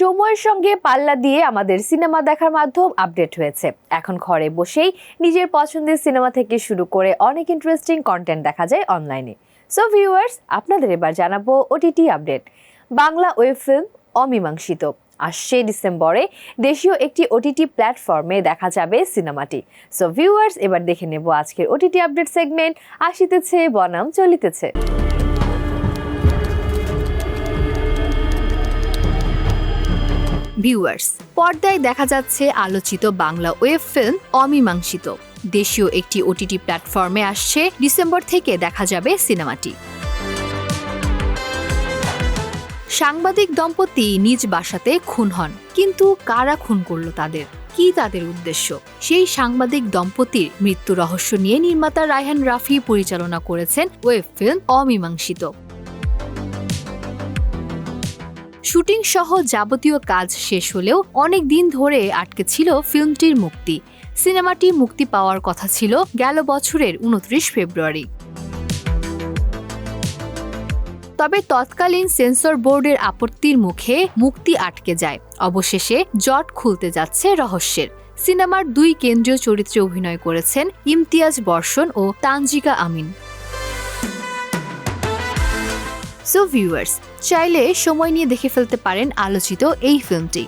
সময়ের সঙ্গে পাল্লা দিয়ে আমাদের সিনেমা দেখার মাধ্যম আপডেট হয়েছে। এখন ঘরে বসেই নিজের পছন্দের সিনেমা থেকে শুরু করে অনেক ইন্টারেস্টিং কন্টেন্ট দেখা যায় অনলাইনে সো ভিউয়ার্স আপনাদের এবার জানাব OTT update Bangla web film Amimangshito. আসছে ডিসেম্বরে দেশীয় একটি ওটিটি প্ল্যাটফর্মে দেখা যাবে সিনেমাটি। সো ভিউয়ার্স এবার দেখে নেব আজকের ওটিটি আপডেট সেগমেন্ট আসিতেছে, বনাম চলিতেছে। ভিউয়ার্স পর্দায় দেখা যাচ্ছে আলোচিত বাংলা ওয়েব ফিল্ম অমীমাংসিত। দেশীয় একটি ওটিটি প্ল্যাটফর্মে আসছে ডিসেম্বর থেকে দেখা যাবে সিনেমাটি। সাংবাদিক দম্পতি নিজ বাসাতে খুন হন, কিন্তু কারা খুন করল তাদের? কি তাদের উদ্দেশ্য? সেই সাংবাদিক দম্পতির মৃত্যু রহস্য নিয়ে নির্মাতা রায়হান রাফি পরিচালনা করেছেন ওয়েব ফিল্ম অমীমাংসিত। শুটিং সহ যাবতীয় কাজ শেষ হলেও অনেক দিন ধরে আটকে ছিল ফিল্মটির মুক্তি। সিনেমাটি মুক্তি পাওয়ার কথা ছিল গেল বছরের উনত্রিশ ফেব্রুয়ারি। তবে তৎকালীন সেন্সর বোর্ডের আপত্তির মুখে মুক্তি আটকে যায়। অবশেষে জট খুলতে যাচ্ছে রহস্যের। সিনেমার দুই কেন্দ্রীয় চরিত্রে অভিনয় করেছেন ইমতিয়াজ বর্ষণ ও তানজিকা আমিন। সো ভিউয়ার্স চাইলে সময় নিয়ে দেখে ফেলতে পারেন আলোচিত এই ফিল্মটি